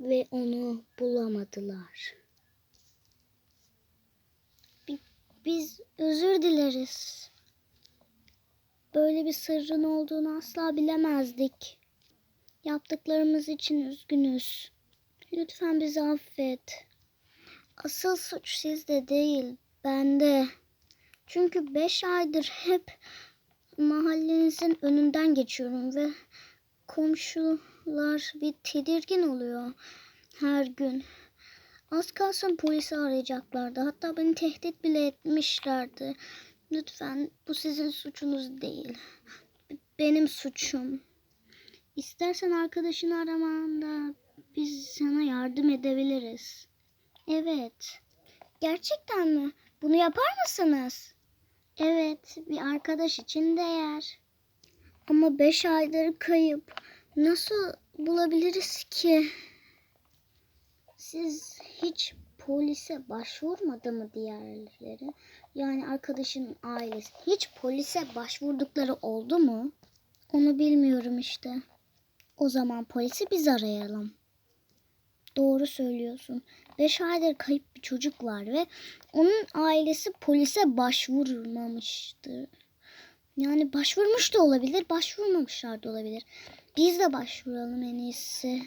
ve onu bulamadılar. Bi- Biz özür dileriz. Böyle bir sırrın olduğunu asla bilemezdik. Yaptıklarımız için üzgünüz. Lütfen bizi affet. Asıl suç sizde değil, bende. Çünkü beş aydır hep mahallenizin önünden geçiyorum ve komşular bir tedirgin oluyor her gün. Az kalsın polisi arayacaklardı. Hatta beni tehdit bile etmişlerdi. Lütfen bu sizin suçunuz değil. Benim suçum. İstersen arkadaşını aramanda biz sana yardım edebiliriz. Evet. Gerçekten mi? Bunu yapar mısınız? Evet, bir arkadaş için değer. Ama beş aydır kayıp. Nasıl bulabiliriz ki? Siz hiç polise başvurmadı mı diğerleri? Yani arkadaşın ailesi. Hiç polise başvurdukları oldu mu? Onu bilmiyorum işte. O zaman polisi biz arayalım. Doğru söylüyorsun. Beş aydır kayıp bir çocuk var ve onun ailesi polise başvurmamıştı. Yani başvurmuş da olabilir, başvurmamışlar da olabilir. Biz de başvuralım en iyisi.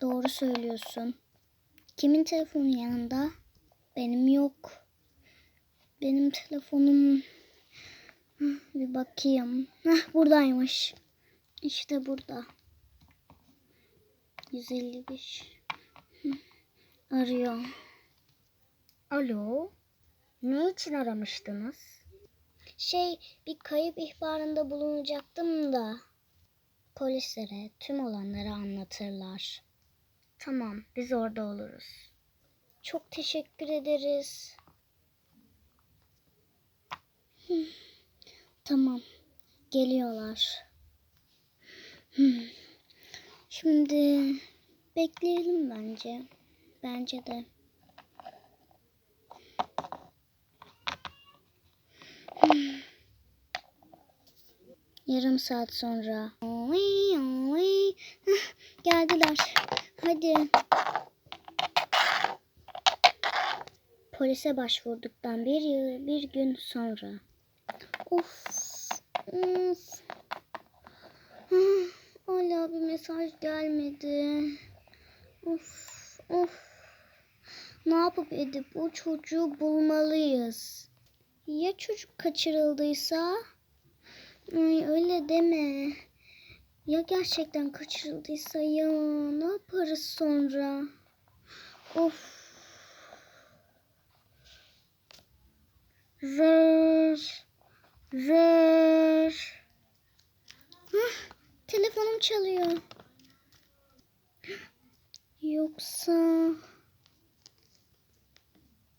Doğru söylüyorsun. Kimin telefonu yanında? Benim yok. Benim telefonum... Bir bakayım. Hah, buradaymış. İşte burada. 155. Hı, Arıyor. Alo. Ne için aramıştınız? Şey, bir kayıp ihbarında bulunacaktım da. Polislere tüm olanları anlatırlar. Tamam, biz orada oluruz. Çok teşekkür ederiz. Tamam, geliyorlar. Şimdi bekleyelim bence. Bence de. Yarım saat sonra. Geldiler. Hadi. Polise başvurduktan bir yıl, bir gün sonra. Of. Of. Hah, Hala bir mesaj gelmedi. Of. Of. Ne yapıp edip o çocuğu bulmalıyız. Ya çocuk kaçırıldıysa? Ay öyle deme. Ya gerçekten kaçırıldıysa ya ne yaparız sonra? Of. Ver. Ver. Hah, telefonum çalıyor. Yoksa